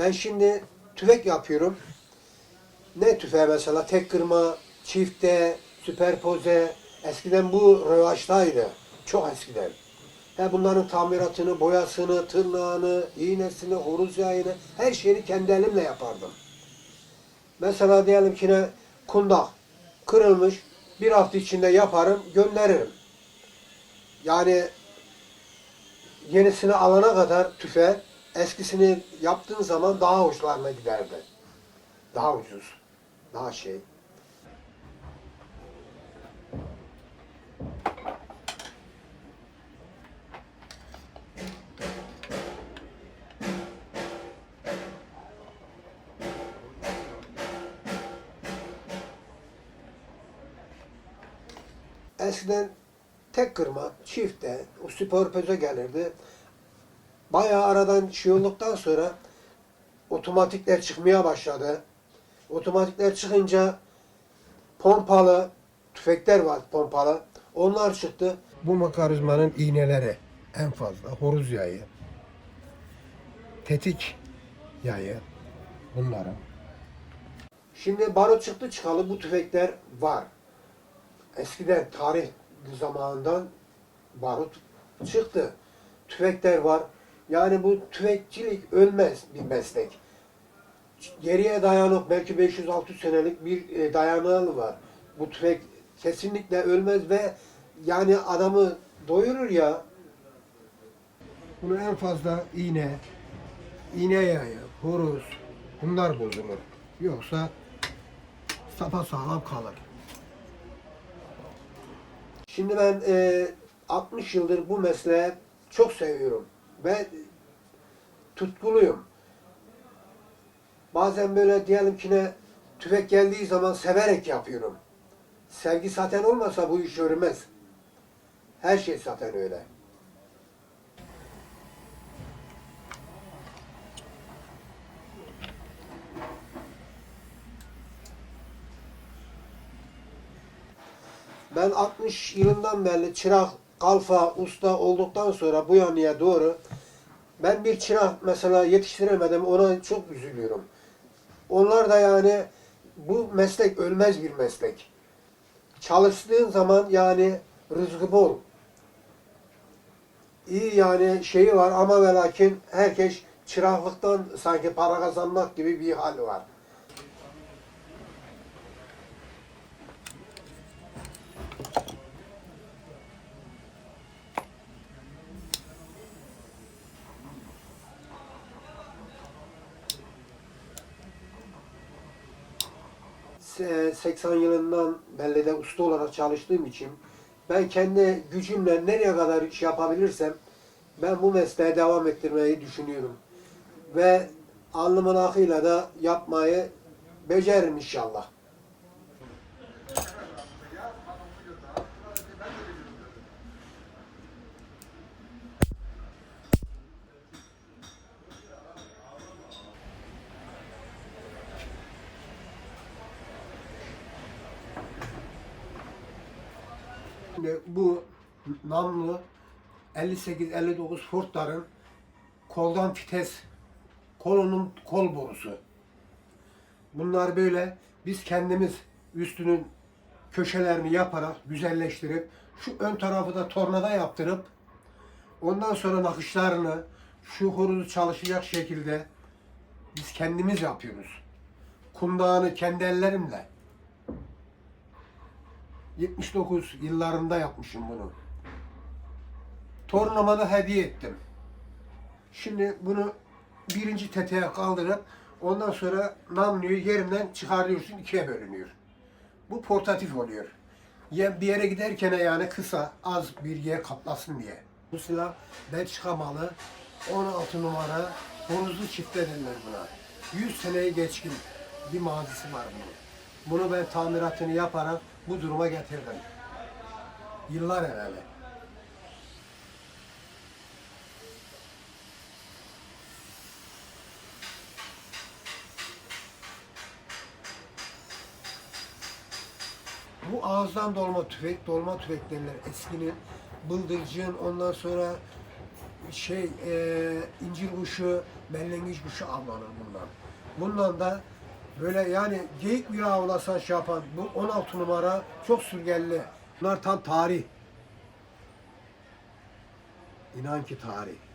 Ben şimdi tüfek yapıyorum. Ne tüfeği mesela? Tek kırma, çifte, süperpoze. Eskiden bu revaçtaydı. Çok eskiden. He bunların tamiratını, boyasını, tırnağını, iğnesini, horuz yayını, her şeyini kendi elimle yapardım. Mesela diyelim ki ne kundak kırılmış, bir hafta içinde yaparım, gönderirim. Yani yenisini alana kadar tüfe, eskisini yaptığın zaman daha hoşlarına giderdi. Daha ucuz, daha şey. Eskiden tek kırma, çifte, o spor pöze gelirdi. Bayağı aradan şey olduktan sonra otomatikler çıkmaya başladı. Otomatikler çıkınca pompalı tüfekler var pompalı. Onlar çıktı. Bu makarizmanın iğneleri en fazla horuz yayı, tetik yayı bunların. Şimdi barut çıktı çıkalı bu tüfekler var. Eskiden tarih zamanından barut çıktı. Tüfekler var. Yani bu tüfekçilik ölmez bir meslek. Geriye dayanık belki 500-600 senelik bir e, dayanağı var. Bu tüfek kesinlikle ölmez ve yani adamı doyurur ya. Bunu en fazla iğne, iğne yayı, horoz bunlar bozulur. Yoksa sapa sağlam kalır. Şimdi ben e, 60 yıldır bu mesleği çok seviyorum ve tutkuluyum. Bazen böyle diyelim ki ne tüfek geldiği zaman severek yapıyorum. Sevgi zaten olmasa bu iş yürümez. Her şey zaten öyle. Ben 60 yılından beri çırak, kalfa, usta olduktan sonra bu yanıya doğru ben bir çırak mesela yetiştiremedim ona çok üzülüyorum. Onlar da yani bu meslek ölmez bir meslek. Çalıştığın zaman yani rızkı bol. İyi yani şeyi var ama ve lakin herkes çıraklıktan sanki para kazanmak gibi bir hal var. 80 yılından belli de usta olarak çalıştığım için ben kendi gücümle nereye kadar iş yapabilirsem ben bu mesleğe devam ettirmeyi düşünüyorum. Ve alnımın akıyla da yapmayı beceririm inşallah. Şimdi bu namlu 58-59 Ford'ların koldan fites kolunun kol borusu. Bunlar böyle biz kendimiz üstünün köşelerini yaparak güzelleştirip şu ön tarafı da tornada yaptırıp ondan sonra nakışlarını şu horozu çalışacak şekilde biz kendimiz yapıyoruz. Kundağını kendi ellerimle 79 yıllarında yapmışım bunu. Torunuma da hediye ettim. Şimdi bunu birinci tetiğe kaldırıp ondan sonra namluyu yerinden çıkarıyorsun ikiye bölünüyor. Bu portatif oluyor. Ya bir yere giderken yani kısa az yer kaplasın diye. Bu silah Belçika malı 16 numara horuzlu çifte derler buna. 100 seneye geçkin bir mazisi var bunun. Bunu ben tamiratını yaparak bu duruma getirdim. Yıllar evvel. Bu ağızdan dolma tüfek, dolma tüfek derler eskinin. Bıldırcın, ondan sonra şey e, incir kuşu, mellengiç kuşu avlanır bundan. Bundan da böyle yani geyik bir avlasan şey yapan bu 16 numara çok sürgenli. Bunlar tam tarih. İnan ki tarih.